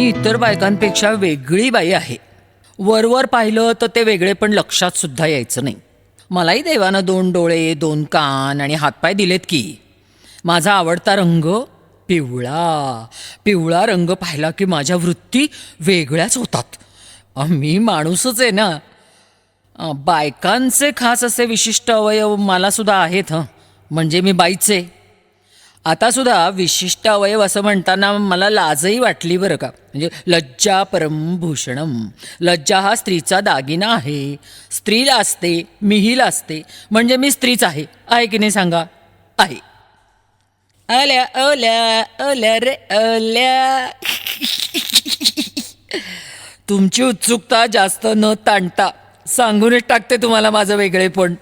मी इतर बायकांपेक्षा वेगळी बाई आहे. वरवर पाहिलं तर ते वेगळे पण लक्षात सुद्धा यायचं नाही. मलाही देवानं दोन डोळे दोन कान आणि हातपाय दिलेत की माझा आवडता रंग पिवळा. पिवळा रंग पाहिला की माझ्या वृत्ती वेगळ्याच होतात. मी माणूसच आहे ना. बायकांचे खास असे विशिष्ट अवयव मला सुद्धा आहेत हं. म्हणजे मी बाईचे. आता सुद्धा विशिष्ट अवयव असं म्हणताना मला लाजही वाटली बरं का. म्हणजे लज्जा परमभूषणम लज्जा हा स्त्रीचा दागिना आहे. स्त्री असते मिहीला असते म्हणजे मी स्त्रीच आहे. आहे की नाही सांगा? आहे. अल्या अल्या अल्या रे अल्या तुमची उत्सुकता जास्त न ताणता सांगूनच टाकते तुम्हाला माझं वेगळेपण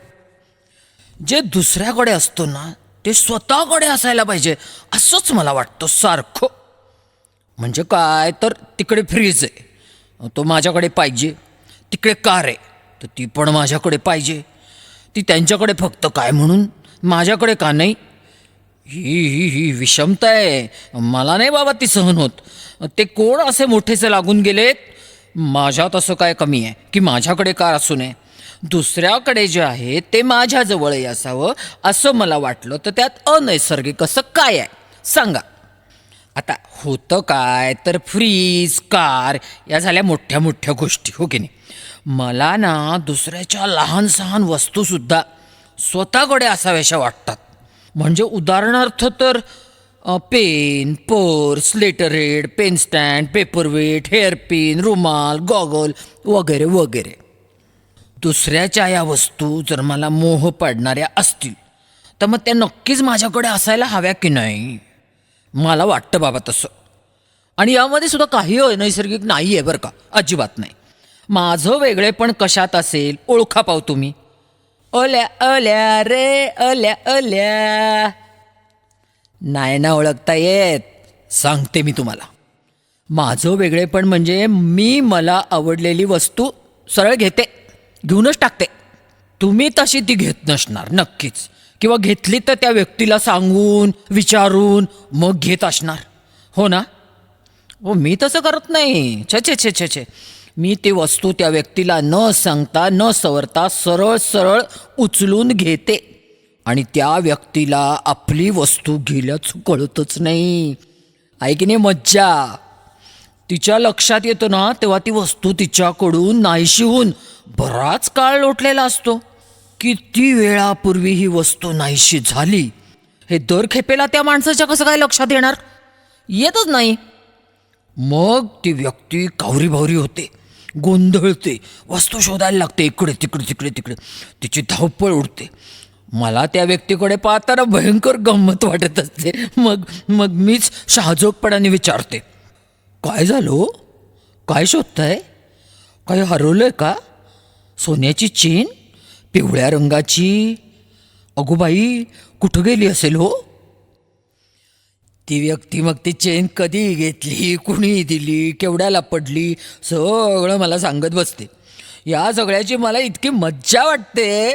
जे दुसऱ्याकडे असतो ना ते स्वतःकडे असायला पाहिजे. असंच मला वाटतं सारखं. म्हणजे काय? तर तिकडे फ्रीज आहे. तो माझ्याकडे पाहिजे. तिकडे कार आहे. तर ती पण माझ्याकडे पाहिजे. ती त्यांच्याकडे फक्त काय म्हणून? माझ्याकडे का नाही? ही ही ही विषमता आहे. मला नाही बाबा ती सहन होत. ते कोण असे मोठेसे लागून गेलेत? माझ्यात असं काय कमी आहे? की माझ्याकडे कार असू नये दुसऱ्याकडे जे आहे ते माझ्याजवळही असावं असं मला वाटलं. तर त्यात अनैसर्गिक असं काय आहे? सांगा. आता होतं काय? तर फ्रीज कार या झाल्या मोठ्या मोठ्या गोष्टी हो की नाही? मला ना दुसऱ्याच्या लहान सहान वस्तूसुद्धा स्वतःकडे असाव्याशा वाटतात. म्हणजे उदाहरणार्थ तर pen purse letterhead pen stand paperweight hairpin रुमाल गॉगल वगैरे वगैरे. दुसऱ्याच्या या वस्तू जर मला मोह पाडणाऱ्या असतील तर मग त्या नक्कीच माझ्याकडे असायला हव्या की नाही? मला वाटतं बाबा तसं. आणि यामध्ये सुद्धा काही हो, नैसर्गिक नाही आहे बरं का अजिबात नाही. माझं वेगळेपण कशात असेल ओळखा पाव तुम्ही. अल्या अल्या रे अल्या अल्या. नाही ना ओळखता येत सांगते मी तुम्हाला. माझं वेगळेपण म्हणजे मी मला आवडलेली वस्तू सरळ घेते. घेऊनच टाकते. तुम्ही तशी ती घेत नसणार नक्कीच. किंवा घेतली तर त्या व्यक्तीला सांगून विचारून मग घेत असणार. हो ना? हो मी तसं करत नाही. छे छे छे छे छे. मी ती वस्तू त्या व्यक्तीला न सांगता न सवरता सरळ सरळ उचलून घेते. आणि त्या व्यक्तीला आपली वस्तू गेल्याच कळतच नाही. आहे नाही मज्जा? तिच्या लक्षात येतं ना तेव्हा ती वस्तू तिच्याकडून नाहीशी होऊन बराच काळ लोटलेला असतो. किती वेळापूर्वी ही वस्तू नाहीशी झाली. हे दर खेपेला त्या माणसाच्या कसं काय लक्षात येणार? येतच नाही. मग ती व्यक्ती कावरीभावरी होते गोंधळते वस्तू शोधायला लागते इकडे तिकडे तिकडे तिकडे. तिची धावपळ उडते. मला त्या व्यक्तीकडे पाहताना भयंकर गंमत वाटत असते. मग मग मीच शहाजोगपणाने विचारते. काय झालं हो? काय शोधताय? काय हरवलं आहे का? सोन्याची चेन पिवळ्या रंगाची. अगो बाई कुठं गेली असेल हो? ती व्यक्ती मग ती चेन कधी घेतली कुणी दिली केवढ्याला पडली सगळं मला सांगत बसते. या सगळ्याची मला इतकी मज्जा वाटते.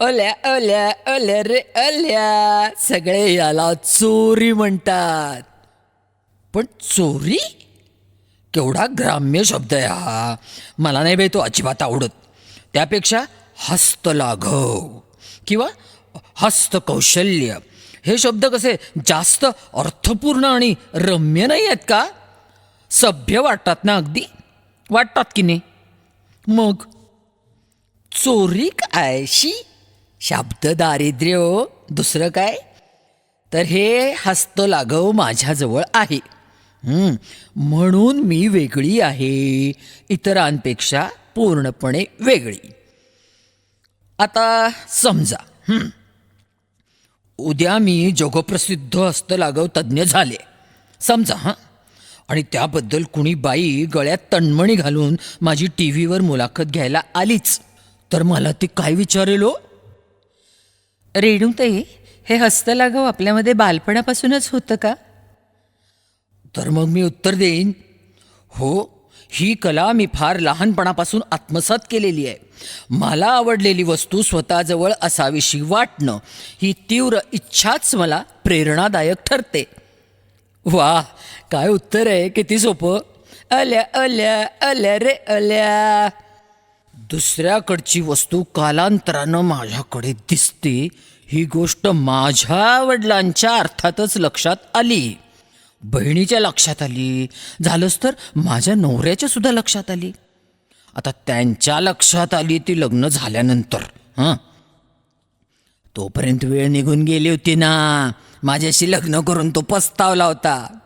अल्या अल्या अल्या रे अल्या. सगळे याला चोरी म्हणतात. पण चोरी? केवढा ग्राम्य शब्द आहे हा. मला नाही बाई तो अजिबात आवडत. त्यापेक्षा हस्तलाघव किंवा हस्तकौशल्य हे शब्द कसे जास्त अर्थपूर्ण आणि रम्य नाही आहेत का? सभ्य वाटतात ना अगदी? वाटतात की नाही? मग चोरी आयशी शब्द दारिद्र्य हो दुसरं काय? तर हे हस्तलाघव माझ्याजवळ आहे. म्हणून मी वेगळी आहे. इतरांपेक्षा पूर्णपणे वेगळी. आता समजा उद्या मी जगप्रसिद्ध हस्तलाघव तज्ज्ञ झाले. समजा हां. आणि त्याबद्दल कुणी बाई गळ्यात तणमणी घालून माझी टी व्हीवर मुलाखत घ्यायला आलीच. तर मला ती काय विचारेल हो रेणुताई हे हस्तलाघव आपल्यामध्ये बालपणापासूनच होतं का? तर मग मी उत्तर देईन. हो ही कला मी फार लहानपणापासून आत्मसात केलेली आहे. मला आवडलेली वस्तू स्वतःजवळ असावीशी वाटणं ही तीव्र इच्छाच मला प्रेरणादायक ठरते. वा काय उत्तर आहे किती सोपं. अल्या अल्या अल्या रे अल्या. दुसऱ्याकडची वस्तू कालांतरानं माझ्याकडे दिसते. ही गोष्ट माझ्या वडिलांच्या अर्थातच लक्षात आली. बहिणीच्या लक्षात आली. झालंच तर माझ्या नवऱ्याच्या सुद्धा लक्षात आली. आता त्यांच्या लक्षात आली ती लग्न झाल्यानंतर. हां? तोपर्यंत वेळ निघून गेली होती ना. माझ्याशी लग्न करून तो पस्तावला होता.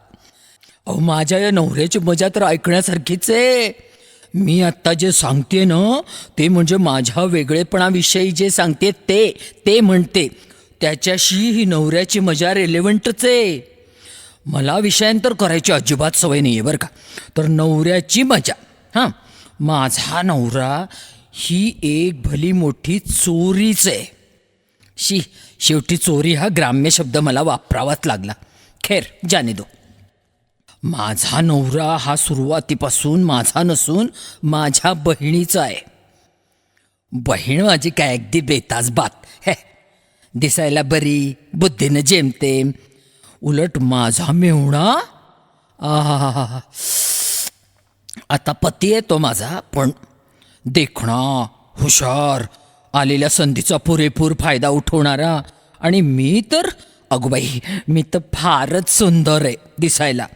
अहो माझ्या या नवऱ्याची मजा तर ऐकण्यासारखीच आहे. मी आत्ता जे सांगते ना ते म्हणजे माझ्या वेगळेपणाविषयी जे सांगते ते ते म्हणते. त्याच्याशी ही नवऱ्याची मजा रेलेवंटच आहे. मला विषयांतर करायची अजिबात सवय नाही आहे बरं का. तर नवऱ्याची मजा. हां. माझा नवरा ही एक भली मोठी चोरीच आहे. शी शेवटी चोरी हा ग्राम्य शब्द मला वापरावाच लागला. खेर जाने दो. माझा नवरा हा सुरुवातीपासून माझा नसून माझ्या बहिणीचा आहे. बहीण माझी काय अगदी बेताज बात. हे दिसायला बरी बुद्धीनं जेमतेम उलट माझा मेहुणा? आहा आता पती आहे तो माझा पण देखणा हुशार आलेल्या संधीचा पुरेपूर फायदा उठवणारा. आणि मी तर अगोबाई मी तर फारच सुंदर आहे दिसायला.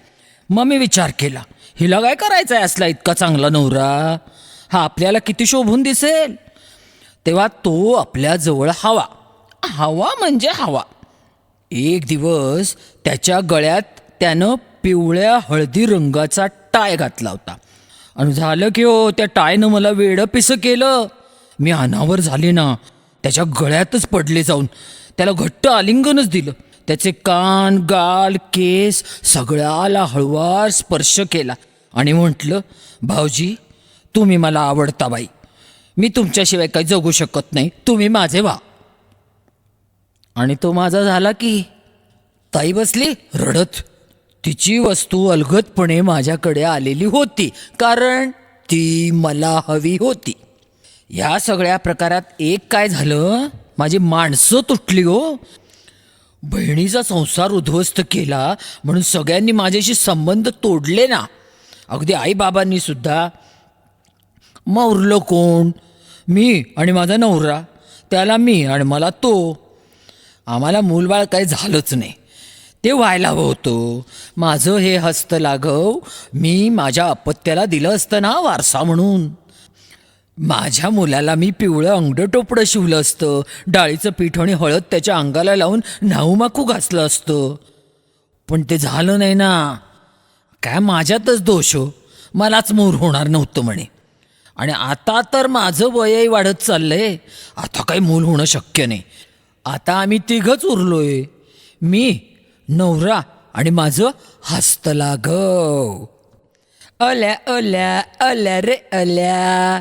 मग मी विचार केला हिला काय करायचं आहे असला इतका चांगला नवरा? हा आपल्याला किती शोभून दिसेल? तेव्हा तो आपल्याजवळ हवा. हवा म्हणजे हवा. एक दिवस त्याच्या गळ्यात त्यानं पिवळ्या हळदी रंगाचा टाय घातला होता. आणि झालं की हो त्या टायनं मला वेडं पिसं केलं. मी अनावर झाले ना त्याच्या गळ्यातच पडले जाऊन. त्याला घट्ट आलिंगनच दिलं. त्याचे कान गाल केस सगळ्याला हळुवार स्पर्श केला. आणि म्हटलं भाऊजी तुम्ही मला आवडता बाई. मी तुमच्याशिवाय काही जगू शकत नाही. तुम्ही माझे व्हा. आणि तो माझा झाला की ताई बसली रडत. तिची वस्तू अलगदपणे माझ्याकडे आलेली होती कारण ती मला हवी होती. या सगळ्या प्रकारात एक काय झालं? माझी माणसं तुटली हो. बहिणीचा संसार उद्ध्वस्त केला म्हणून सगळ्यांनी माझ्याशी संबंध तोडले ना. अगदी आईबाबांनी सुद्धा. मग उरलं कोण? मी आणि माझा नवरा. त्याला मी आणि मला तो. आम्हाला मूलबाळ काही झालंच नाही. ते व्हायला हवं होतं. माझं हे हस्त लाघव मी माझ्या अपत्याला दिलं असतं ना वारसा म्हणून. माझ्या मुलाला मी पिवळं अंगडं टोपडं शिवलं असतं. डाळीचं पीठ आणि हळद त्याच्या अंगाला लावून नाऊमाकू घासलं असतं. पण ते झालं नाही ना. काय माझ्यातच दोष हो. मलाच मूर होणार नव्हतं म्हणे. आणि आता तर माझं वयही वाढत चाललंय. आता काही मूल होणं शक्य नाही. आता आम्ही तिघच उरलोय. मी नवरा आणि माझं हस्तलाघव अल्या अल्या अल्या रे अल्या.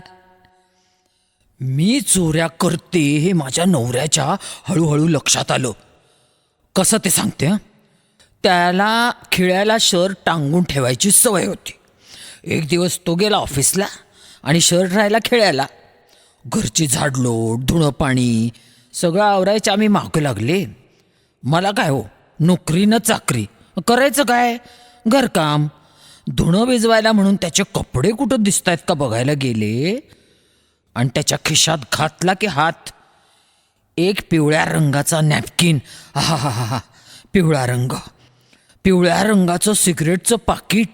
मी चोऱ्या करते हे माझ्या नवऱ्याच्या हळूहळू लक्षात आलं. कसं ते सांगते हं? त्याला खिळ्याला शर्ट टांगून ठेवायची सवय होती. एक दिवस तो गेला ऑफिसला आणि शर्ट राहायला खेळायला. घरची झाडलोट धुणं पाणी सगळं आवरायचे आम्ही मागं लागले. मला काय हो नोकरी न चाकरी. करायचं काय? घरकाम. धुणं भिजवायला म्हणून त्याचे कपडे कुठं दिसत आहेत का बघायला गेले? आणि त्याच्या खिशात घातला की हात. एक पिवळ्या रंगाचा नॅपकिन. हा हा हा हा पिवळा रंग. पिवळ्या रंगाचं सिगरेटचं पाकिट.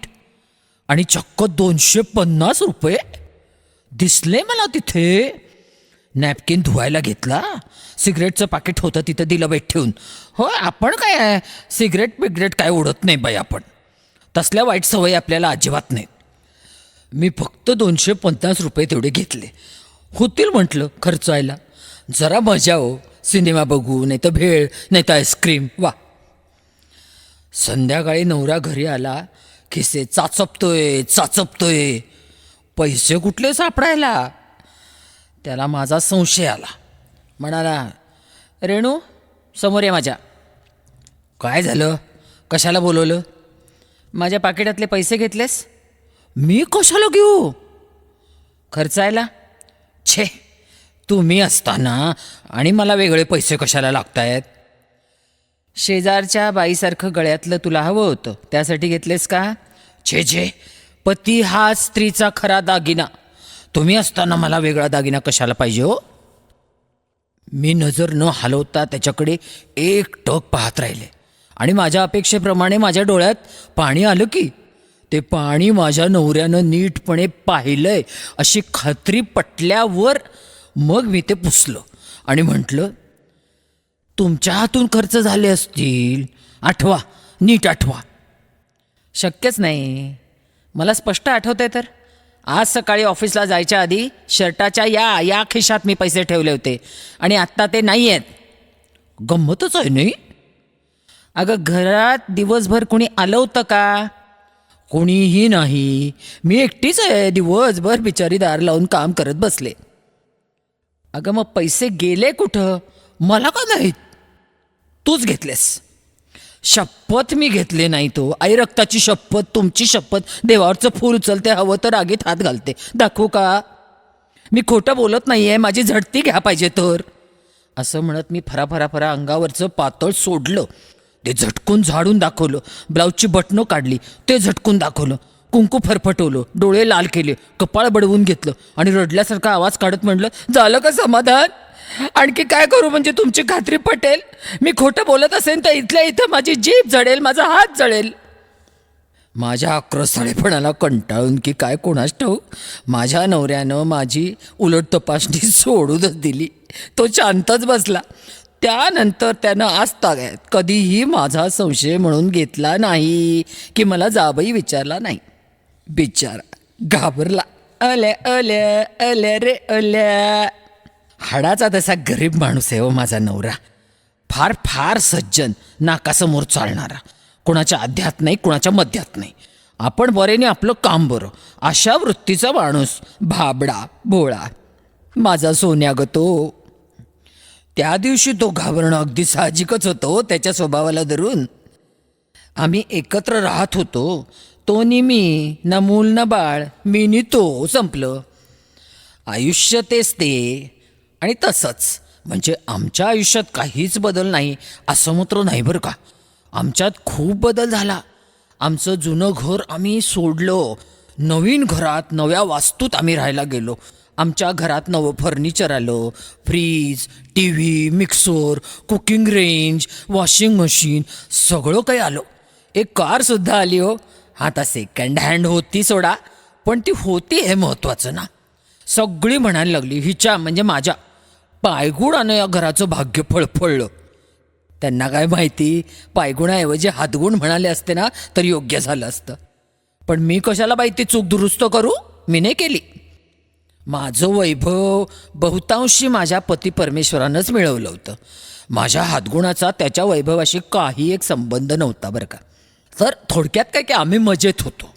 आणि चक्क दोनशे पन्नास रुपये. दिसले मला तिथे. नॅपकिन धुवायला घेतला? सिगरेटचं पाकिट होतं तिथं दिलं बैठ ठेवून. हो आपण काय आहे? सिगरेट बिगरेट काय उडत नाही बाई आपण. तसल्या वाईट सवयी आपल्याला अजिबात नाहीत. मी फक्त दोनशे पन्नास रुपये तेवढे घेतले. होतील म्हटलं खर्चायला जरा मजा हो सिनेमा बघू नाही तर भेळ नाही तर आईस्क्रीम वा. संध्याकाळी नवरा घरी आला खिसे चाचपतोय चाचपतोय. पैसे कुठले सापडायला? त्याला माझा संशय आला. म्हणाला रेणू समोर ये माझ्या. काय झालं? कशाला बोलवलं? माझ्या पाकिटातले पैसे घेतलेस? मी कशाला घेऊ? खर्चायला? छे तुम्ही असताना आणि मला वेगळे पैसे कशाला लागतायत? शेजारच्या बाईसारखं गळ्यातलं तुला हवं होतं त्यासाठी घेतलेस का? छे छे पती हा स्त्रीचा खरा दागिना. तुम्ही असताना मला वेगळा दागिना कशाला पाहिजे हो? मी नजर न हलवता त्याच्याकडे एक टक पाहत राहिले. आणि माझ्या अपेक्षेप्रमाणे माझ्या डोळ्यात पाणी आलं की ते पाणी माझ्या नवऱ्यानं नीटपणे पाहिलंय अशी खात्री पटल्यावर मग मी ते पुसलं आणि म्हटलं तुमच्या हातून खर्च झाले असतील. आठवा नीट आठवा. शक्यच नाही. मला स्पष्ट आठवतंय तर. आज सकाळी ऑफिसला जायच्या आधी शर्टाच्या या या खिशात मी पैसे ठेवले होते. आणि आत्ता ते नाही आहेत गंमतच आहे नाही? अगं घरात दिवसभर कोणी आलं होतं का? कोणीही नाही. मी एकटीच आहे दिवसभर बिचारी दार लावून काम करत बसले. अगं मग पैसे गेले कुठं? मला का नाहीत? तूच घेतलेस. शपथ मी घेतले नाही तो. आई रक्ताची शपथ तुमची शपथ. देवावरचं फूल उचलते हवं तर आगीत हात घालते. दाखवू का? मी खोटं बोलत नाही आहे माझी झडती घ्या पाहिजे तर. असं म्हणत मी फरा फरा फरा अंगावरचं पातळ सोडलं. ते झटकून झाडून दाखवलं. ब्लाऊजची बटणं काढली. ते झटकून दाखवलं. कुंकू फरफटवलं. डोळे लाल केले. कपाळ बडवून घेतलं. आणि रडल्यासारखा आवाज काढत म्हटलं झालं का समाधान? आणखी काय करू? म्हणजे तुमची खात्री पटेल. मी खोटं बोलत असेल तर इथल्या इथं माझी जीभ जळेल माझा हात जळेल. माझ्या आक्रसाळेपणाला कंटाळून की काय कोणास ठाऊक? माझ्या नवऱ्यानं माझी उलट तपासणी सोडूनच दिली. तो शांतच बसला. त्यानंतर त्यानं आजतागायत कधीही माझा संशय म्हणून घेतला नाही की मला जाबही विचारला नाही. बिचारा घाबरला. अल्या अल्या अल्या रे अल्या हाडाचा तसा गरीब माणूस आहे हो माझा नवरा. फार फार सज्जन नाकासमोर चालणारा. कुणाच्या अध्यात नाही कुणाच्या मध्यात नाही. आपण बरेने आपलं काम बरं. अशा वृत्तीचा माणूस भाबडा भोळा माझा सोन्या तो. त्या दिवशी तो घाबरणं अगदी साहजिकच होतो हो त्याच्या स्वभावाला धरून. आम्ही एकत्र राहत होतो. तो नि मी न मूल ना बाळ मी नि तो संपलं. आयुष्य तेच ते. आणि तसंच म्हणजे आमच्या आयुष्यात काहीच बदल नाही असं मात्र नाही बरं का. आमच्यात खूप बदल झाला. आमचं जुनं घर आम्ही सोडलं. नवीन घरात नव्या वास्तूत आम्ही राहायला गेलो. आमच्या घरात नवं फर्निचर आलं. Fridge T V mixer cooking range washing machine सगळं काही आलं. एक कारसुद्धा आली हो. आता सेकंड हँड होती सोडा. पण ती होती हे महत्त्वाचं ना. सगळी म्हणायला लागली हिच्या म्हणजे माझ्या. पायगुणानं या घराचं भाग्य फळफळलं. त्यांना काय माहिती? पायगुणाऐवजी हातगुण म्हणाले असते ना तर योग्य झालं असतं. पण मी कशाला बाई ती चूक दुरुस्त करू? मी नाही केली. माझं वैभव बहुतांशी माझ्या पती परमेश्वरानंच मिळवलं होतं. माझ्या हातगुणाचा त्याच्या वैभवाशी काही एक संबंध नव्हता बरं का. तर थोडक्यात काय की आम्ही मजेत होतो.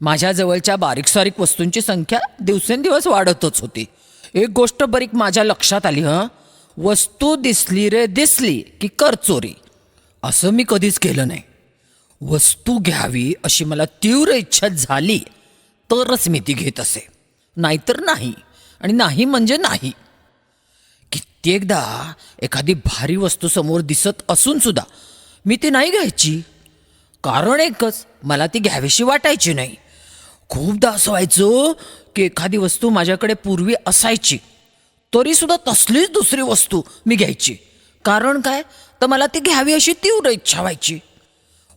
माझ्याजवळच्या बारीकसारीक बारीक सारीक वस्तूंची संख्या दिवसेंदिवस वाढतच होती. एक गोष्ट बरीक माझ्या लक्षात आली हं? वस्तू दिसली रे दिसली की कर चोरी असं मी कधीच केलं नाही. वस्तू घ्यावी अशी मला तीव्र इच्छा झाली तरच मी ती घेत असे. नाहीतर नाही आणि नाही म्हणजे नाही. कित्येकदा एखादी भारी वस्तू समोर दिसत असून सुद्धा मी ती नाही घ्यायची. कारण एकच मला ती घ्यावीशी वाटायची नाही. खूपदा असं व्हायचं की एखादी वस्तू माझ्याकडे पूर्वी असायची तरीसुद्धा तसलीच दुसरी वस्तू मी घ्यायची. कारण काय? तर मला ती घ्यावी अशी तीव्र इच्छा व्हायची.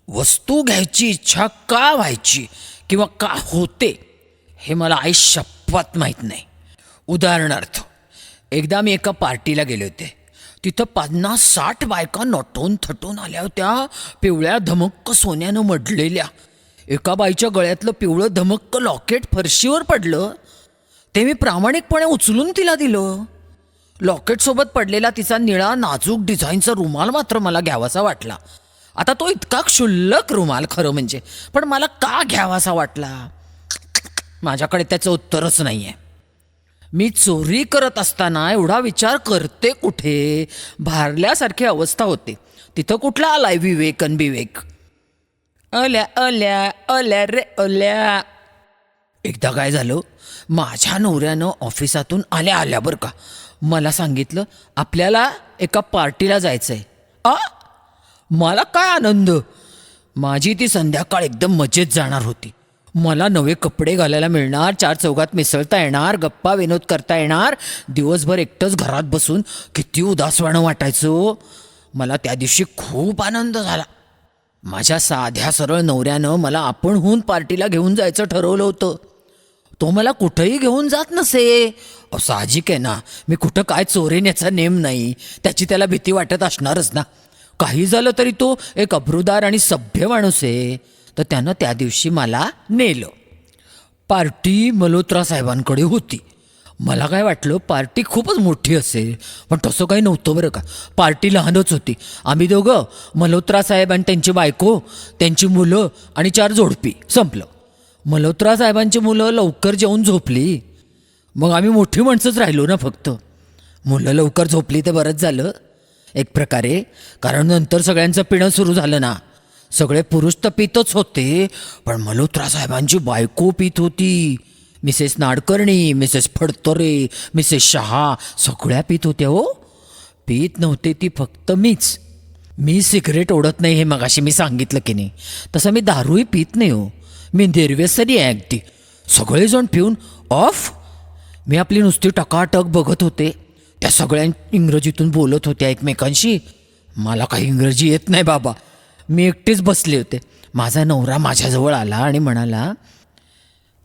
वस्तू घ्यायची इच्छा का व्हायची किंवा का होते हे मला आई शपथ माहीत नाही. उदाहरणार्थ एकदा मी एका पार्टीला गेले होते. तिथं पन्नास साठ बायका नटून थटून आल्या होत्या पिवळ्या धमक्क सोन्यानं मडलेल्या. एका बाईच्या गळ्यातलं पिवळं धमक्क लॉकेट फरशीवर पडलं. ते मी प्रामाणिकपणे उचलून तिला दिलं. लॉकेटसोबत पडलेला तिचा निळा नाजूक डिझाईनचा रुमाल मात्र मला घ्यावासा वाटला. आता तो इतका क्षुल्लक रुमाल खरं म्हणजे पण मला का घ्यावासा वाटला? माझ्याकडे त्याचं उत्तरच नाही आहे मी चोरी करत असताना एवढा विचार करते कुठे? भारल्यासारखी अवस्था होते. तिथं कुठला आलाय विवेक अन विवेक अल्या अल्या अल्या रे अल्या एकदा काय झालं? माझ्या नवऱ्यानं ऑफिसातून आल्या आल्या बरं का. मला सांगितलं आपल्याला एका पार्टीला जायचं आहे आ? मला काय आनंद? माझी ती संध्याकाळ एकदम मजेत जाणार होती. मला नवे कपडे घालायला मिळणार चार चौघात मिसळता येणार गप्पा विनोद करता येणार. दिवसभर एकटंच घरात बसून किती उदासवाणं वाटायचं हो. मला त्या दिवशी खूप आनंद झाला. माझ्या साध्या सरळ नवऱ्यानं मला आपणहून पार्टीला घेऊन जायचं ठरवलं होतं. तो मला कुठंही घेऊन जात नसे. साहजिक आहे ना. मी कुठं काय चोरेन नेम नाही. त्याची त्याला भीती वाटत असणारच ना. काही झालं तरी तो एक अब्रुदार आणि सभ्य माणूस आहे. तर त्यानं त्या दिवशी मला नेलं. पार्टी मल्होत्रा साहेबांकडे होती. मला काय वाटलं पार्टी खूपच मोठी असेल. पण तसं काही नव्हतं बरं का. पार्टी लहानच होती. आम्ही दोघं मल्होत्रा साहेब आणि त्यांची बायको त्यांची मुलं आणि चार जोडपी. संपलं. मल्होत्रा साहेबांची मुलं लवकर जेवून झोपली. मग आम्ही मोठी माणसंच राहिलो ना फक्त. मुलं लवकर झोपली ते बरंच झालं. एक प्रकारे कारण नंतर सगळ्यांचं पिणं सुरू झालं ना. सगळे पुरुष तर पितच होते पण मल्होत्रा साहेबांची बायको पित होती. Mrs Nadkarni Mrs Phadtare Mrs Shah सगळ्या पित होत्या हो. पित नव्हते ती फक्त मीच. मी सिगरेट ओढत नाही हे मगाशी मी सांगितलं की नाही. तसं मी दारूही पित नाही हो. मी निर्व्यसनी आहे अगदी. सगळेजण पिऊन ऑफ. मी आपली नुसती टकाटक बघत होते. त्या सगळ्या इंग्रजीतून बोलत होत्या एकमेकांशी. मला काही इंग्रजी येत नाही बाबा. मी एकटीच बसले होते. माझा नवरा माझ्याजवळ आला आणि म्हणाला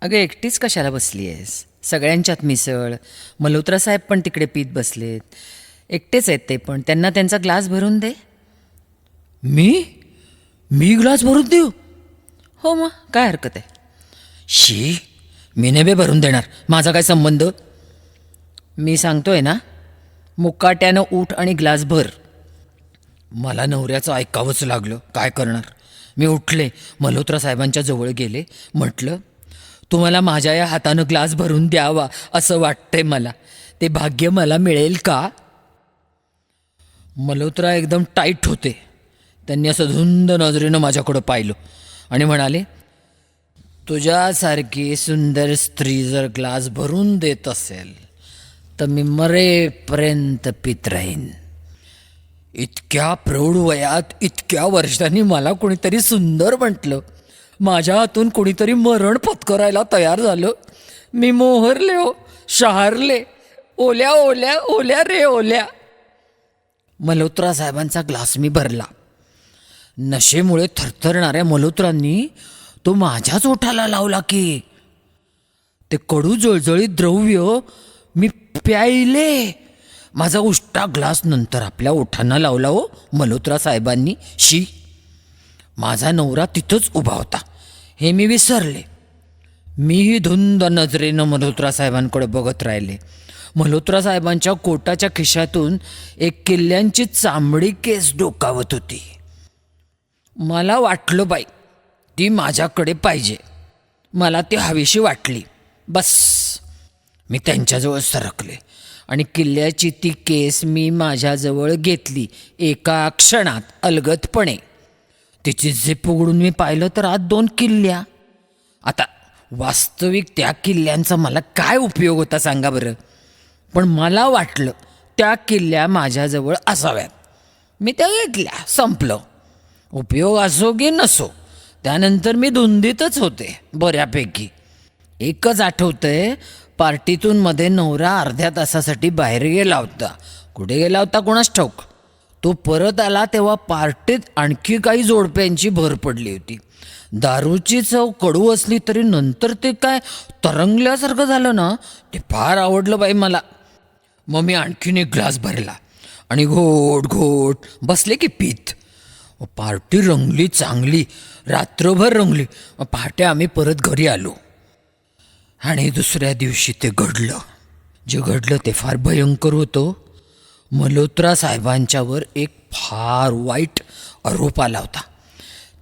अगं एकटीच कशाला बसली आहेस सगळ्यांच्यात मिसळ. मल्होत्रा साहेब पण तिकडे पीत बसलेत. एकटेच आहेत ते पण. त्यांना त्यांचा ग्लास भरून दे. मी? मी ग्लास भरून देऊ? हो मग काय हरकत आहे? शी मी नाही बे भरून देणार. माझा काय संबंध? मी सांगतोय ना मुकाट्यानं उठ आणि ग्लास भर. मला नवऱ्याचं ऐकावंच लागलं. काय करणार? मी उठले. मल्होत्रा साहेबांच्या जवळ गेले. म्हटलं तुम्हाला माझ्या या हातानं ग्लास भरून द्यावा असं वाटतंय मला. ते भाग्य मला मिळेल का? मल्होत्रा एकदम टाईट होते. त्यांनी असं धुंद नजरेनं माझ्याकडं पाहिलं आणि म्हणाले तुझ्यासारखी सुंदर स्त्री जर ग्लास भरून देत असेल तर मी मरेपर्यंत पित राहीन. इतक्या प्रौढ वयात इतक्या वर्षांनी मला कोणीतरी सुंदर म्हटलं. माझ्या हातून कोणीतरी मरण पत्करायला तयार झालं. मी मोहरले हो शहारले. ओल्या ओल्या ओल्या रे ओल्या. मल्होत्रा साहेबांचा ग्लास मी भरला. नशेमुळे थरथरणाऱ्या मल्होत्रांनी तो माझ्याच ओठाला लावला की ते कडू जळजळीत द्रव्य मी प्यायले. माझा उष्टा ग्लास नंतर आपल्या ओठांना लावला हो मल्होत्रा साहेबांनी. शी. माझा नवरा तिथंच उभा होता. हे मी विसरले. मीही धुंद नजरेनं मल्होत्रा साहेबांकडे बघत राहिले. मल्होत्रा साहेबांच्या कोटाच्या खिशातून एक किल्ल्यांची चांबडी केस डोकावत होती. मला वाटलं बाई ती माझ्याकडे पाहिजे. मला ती हवीशी वाटली. बस. मी त्यांच्याजवळ सरकले आणि किल्ल्याची ती केस मी माझ्याजवळ घेतली. एका क्षणात अलगदपणे. तिची झिप उघडून मी पाहिलं तर आत दोन किल्ल्या. आता वास्तविक त्या किल्ल्यांचा मला काय उपयोग होता सांगा बरं? पण मला वाटलं त्या किल्ल्या माझ्याजवळ असाव्यात. मी त्या घेतल्या संपलं. उपयोग असो की नसो त्यानंतर मी धुंदीतच होते बऱ्यापैकी. एकच आठवतंय पार्टीतून मध्ये नवरा अर्ध्या तासासाठी बाहेर गेला होता. कुठे गेला होता कोणाच ठाऊक? तो परत आला तेव्हा पार्टीत आणखी काही जोडप्यांची भर पडली होती. दारूची चव कडू असली तरी नंतर ते काय तरंगल्यासारखं झालं ना? ते फार आवडलं बाई मला. मग मी आणखीन एक ग्लास भरला आणि घोट घोट बसले की पीत. पार्टी रंगली चांगली रात्रभर रंगली. मग पहाटे आम्ही परत घरी आलो. आणि दुसऱ्या दिवशी ते घडलं. जे घडलं ते फार भयंकर होतं. मल्होत्रा साहेबांच्यावर एक फार वाईट आरोप आला होता.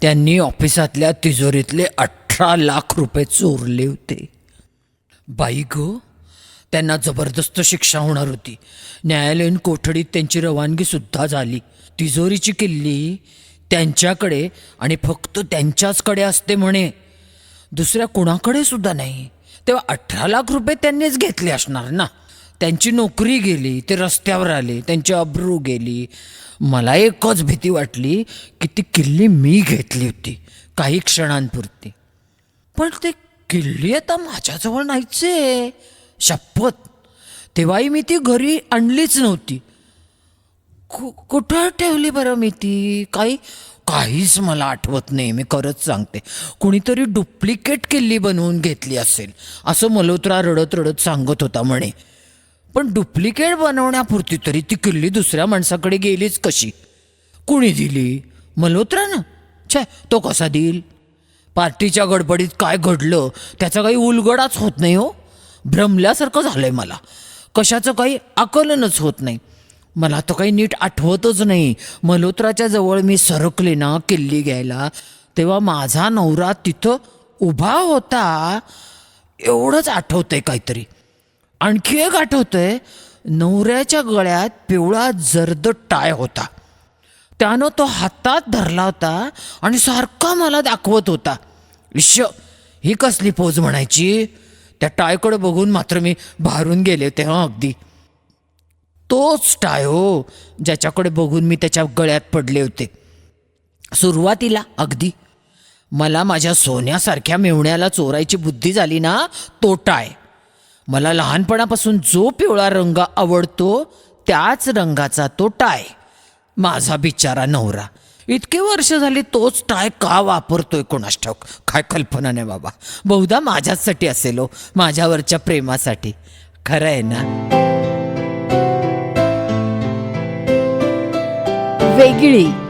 त्यांनी ऑफिसातल्या तिजोरीतले अठरा लाख रुपये चोरले होते. बाई ग त्यांना जबरदस्त शिक्षा होणार होती. न्यायालयीन कोठडीत त्यांची रवानगीसुद्धा झाली. तिजोरीची किल्ली त्यांच्याकडे आणि फक्त त्यांच्याचकडे असते म्हणे. दुसऱ्या कुणाकडे सुद्धा नाही. तेव्हा अठरा लाख रुपये त्यांनीच घेतले असणार ना. त्यांची नोकरी गेली ते रस्त्यावर आले त्यांची अब्रू गेली. मला एकच भीती वाटली की ती किल्ली मी घेतली होती काही क्षणांपुरती. पण ते किल्ली आता माझ्याजवळ नाहीच. आहे शपथ. तेव्हाही मी ती घरी आणलीच नव्हती. कु- कुठं ठेवली बरं मी ती? काही काहीच मला आठवत नाही मी खरंच सांगते. कुणीतरी डुप्लिकेट किल्ली बनवून घेतली असेल असं मल्होत्रा रडत रडत सांगत होता म्हणे. पण डुप्लिकेट बनवण्यापुरती तरी ती किल्ली दुसऱ्या माणसाकडे गेलीच कशी? कुणी दिली? मल्होत्रानं? छे तो कसा देईल? पार्टीच्या गडबडीत काय घडलं? त्याचा काही उलगडाच होत नाही हो. भ्रमल्यासारखं झालंय मला. कशाचं काही आकलनच होत नाही. मला तर काही नीट आठवतच नाही. मल्होत्राच्या जवळ मी सरकले ना किल्ली घ्यायला तेव्हा माझा नवरा तिथं उभा होता. एवढंच आठवतंय काहीतरी. आणखी एक आठवतंय नवऱ्याच्या गळ्यात पिवळा जर्द टाय होता. त्यानं तो हातात धरला होता आणि सारखा मला दाखवत होता. इश ही कसली पोज म्हणायची? त्या टायकडे बघून मात्र मी भारून गेले होते हं अगदी. तोच टाय हो ज्याच्याकडे बघून मी त्याच्या गळ्यात पडले होते. सुरुवातीला अगदी. मला माझ्या सोन्यासारख्या मेवण्याला चोरायची बुद्धी झाली ना तो टाय. मला लहानपणापासून जो पिवळा रंग आवडतो त्याच रंगाचा तो टाय. माझा बिचारा नवरा. इतके वर्ष झाली तोच टाय का वापरतोय कोणास ठाऊक? काय कल्पना नाही बाबा. बहुधा माझ्याचसाठी असेल हो माझ्यावरच्या प्रेमासाठी. खरं आहे ना? वेगळी.